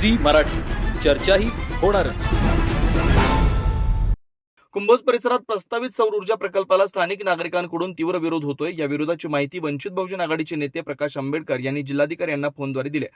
Zee Marathi. चर्चाही होणारच. कुंभोज परिसरात प्रस्तावित सौर ऊर्जा प्रकल्पाला स्थानिक नागरिकांकडून तीव्र विरोध होतोय. या विरोधाची माहिती वंचित बहुजन आघाडीचे नेते प्रकाश आंबेडकर यांनी जिल्हाधिकारी यांना फोनद्वारे दिले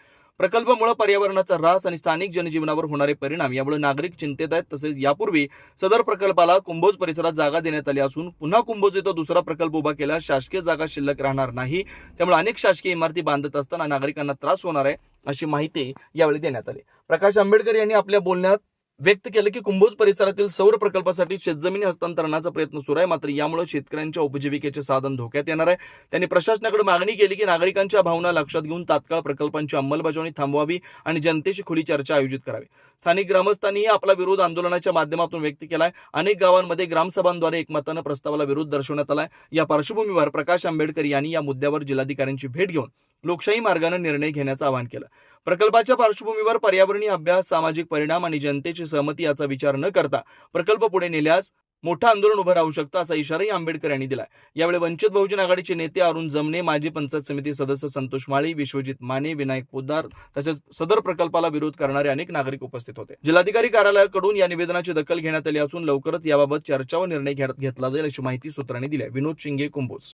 प्रकल्पामुळे पर्यावरणाचा ऱ्हास आणि स्थानिक जनजीवनावर होणारे परिणाम यामुळे नागरिक चिंतेत आहेत. तसेच यापूर्वी सदर प्रकल्पाला कुंभोज परिसरात जागा देण्यात आली असून पुन्हा कुंभोज इथं दुसरा प्रकल्प उभा केल्यास शासकीय जागा शिल्लक राहणार नाही. त्यामुळे अनेक शासकीय इमारती बांधत असताना नागरिकांना त्रास होणार आहे. अशी माहिती यावेळी देण्यात आली. प्रकाश आंबेडकर यांनी आपल्या बोलण्यात व्यक्त केलं की कुंभोज परिसरातील सौर प्रकल्पासाठी शेतजमिनी हस्तांतरणाचा प्रयत्न सुरू आहे. मात्र यामुळे शेतकऱ्यांच्या उपजीविकेचे साधन धोक्यात येणार आहे. त्यांनी प्रशासनाकडे मागणी केली की नागरिकांच्या भावना लक्षात घेऊन तात्काळ प्रकल्पांची अंमलबजावणी थांबवावी आणि जनतेशी खुली चर्चा आयोजित करावी. स्थानिक ग्रामस्थांनीही आपला विरोध आंदोलनाच्या माध्यमातून व्यक्त केलाय. अनेक गावांमध्ये ग्रामसभांद्वारे एकमतानं प्रस्तावाला विरोध दर्शवण्यात आलाय. या पार्श्वभूमीवर प्रकाश आंबेडकर यांनी या मुद्द्यावर जिल्हाधिकाऱ्यांची भेट घेऊन लोकशाही मार्गाने निर्णय घेण्याचं आवाहन केलं. प्रकल्पाच्या पार्श्वभूमीवर पर्यावरणीय अभ्यास सामाजिक परिणाम आणि जनतेची सहमती याचा विचार न करता प्रकल्प पुढे नेल्यास मोठं आंदोलन उभं राहू शकतं असा इशाराही आंबेडकर यांनी दिला यावेळी वंचित बहुजन आघाडीचे नेते अरुण जमने माजी पंचायत समिती सदस्य संतोष माळी विश्वजित माने विनायक पोद्दार तसेच सदर प्रकल्पाला विरोध करणारे अनेक नागरिक उपस्थित होते. जिल्हाधिकारी कार्यालयाकडून या निवेदनाची दखल घेण्यात आली असून लवकरच याबाबत चर्चा व निर्णय घेत- घेतला जाईल अशी माहिती सूत्रांनी दिली विनोद शिंगे कुंभोज.